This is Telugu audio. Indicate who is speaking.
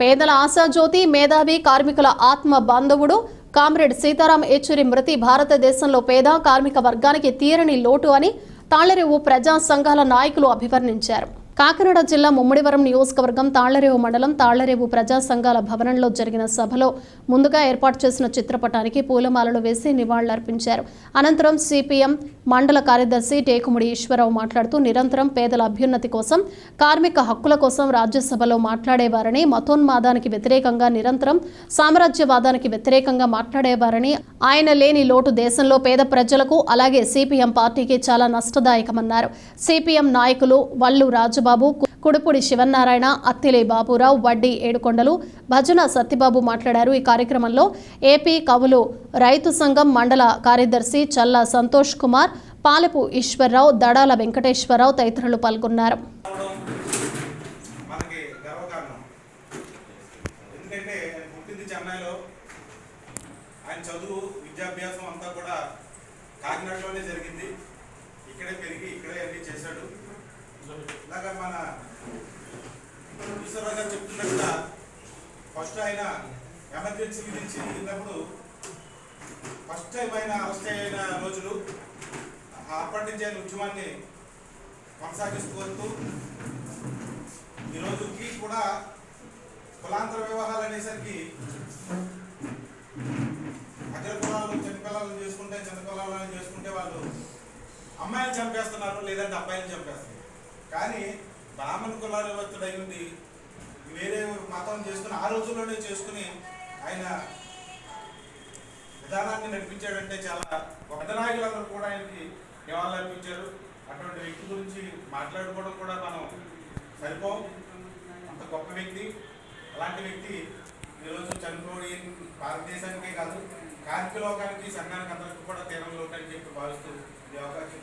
Speaker 1: పేదల ఆశాజ్యోతి మేధావి కార్మికుల ఆత్మ బాంధవుడు కామ్రేడ్ సీతారాం ఏచూరి మృతి భారతదేశంలో పేద కార్మిక వర్గానికి తీరని లోటు అని తాళ్ళరేవు ప్రజా సంఘాల నాయకులు అభివర్ణించారు. కాకినాడ జిల్లా ముమ్మడివరం నియోజకవర్గం తాళ్ళరేవు మండలం తాళ్ళరేవు ప్రజా సంఘాల భవనంలో జరిగిన సభలో ముందుగా ఏర్పాటు చేసిన చిత్రపటానికి పూలమాలలు వేసి నివాళులర్పించారు. అనంతరం సిపిఎం మండల కార్యదర్శి టేకుముడి ఈశ్వరరావు మాట్లాడుతూ నిరంతరం పేదల అభ్యున్నతి కోసం కార్మిక హక్కుల కోసం రాజ్యసభలో మాట్లాడేవారని మతోన్మాదానికి వ్యతిరేకంగా నిరంతరం సామ్రాజ్యవాదానికి వ్యతిరేకంగా మాట్లాడేవారని ఆయన లేని లోటు దేశంలో పేద ప్రజలకు అలాగే సిపిఎం పార్టీకి చాలా నష్టదాయకమన్నారు. సిపిఎం నాయకులు వల్లు రాజు కు- కుడుపుడి శివనారాయణ అత్తిలే బాబురావు వడ్డీ ఏడుకొండలు భజన సత్యబాబు మాట్లాడారు. ఈ కార్యక్రమంలో ఏపీ కవులు రైతు సంఘం మండల కార్యదర్శి చల్లా సంతోష్ కుమార్ పాలపు ఈశ్వరరావు దడాల వెంకటేశ్వరరావు తదితరులు పాల్గొన్నారు.
Speaker 2: ఆయన చదువు విద్యాభ్యాసం అంతా కూడా కాకినాడలోనే జరిగింది. ఈశ్వరరావు గారు చెప్తున్నట్టుగా ఫస్ట్ ఆయన ఎమర్జెన్సీ గురించి వెళ్ళినప్పుడు ఫస్ట్ టైం ఆయన అరెస్ట్ అయిన రోజులు అప్పటి నుంచి ఆయన ఉద్యమాన్ని కొనసాగిస్తూ వస్తూ ఈ రోజుకి కూడా కులాంతర వివాహాలు అనేసరికి అగ్ర కులాలు చిన్న పిల్లలను చేసుకుంటే చిన్న కులాలను చేసుకుంటే వాళ్ళు అమ్మాయిలు చంపేస్తున్నారు లేదంటే అబ్బాయిలు చంపేస్తున్నారు. కానీ బ్రాహ్మణ కులాల వ్యవస్థడు ఉండి వేరే మతం చేసుకుని ఆ రోజుల్లోనే చేసుకుని ఆయన విధానాన్ని నడిపించాడంటే చాలా ఒక నాయకులందరూ కూడా ఆయనకి నివాళులు అర్పించారు. అటువంటి వ్యక్తి గురించి మాట్లాడుకోవడం కూడా మనం సరిపోం. అంత గొప్ప వ్యక్తి. అలాంటి వ్యక్తి ఈరోజు చనిపోయి భారతదేశానికే కాదు కార్మిక లోకానికి సంఘానికి అందరికీ కూడా తీరం లోకానికి చెప్పి భావిస్తూ ఈ అవకాశం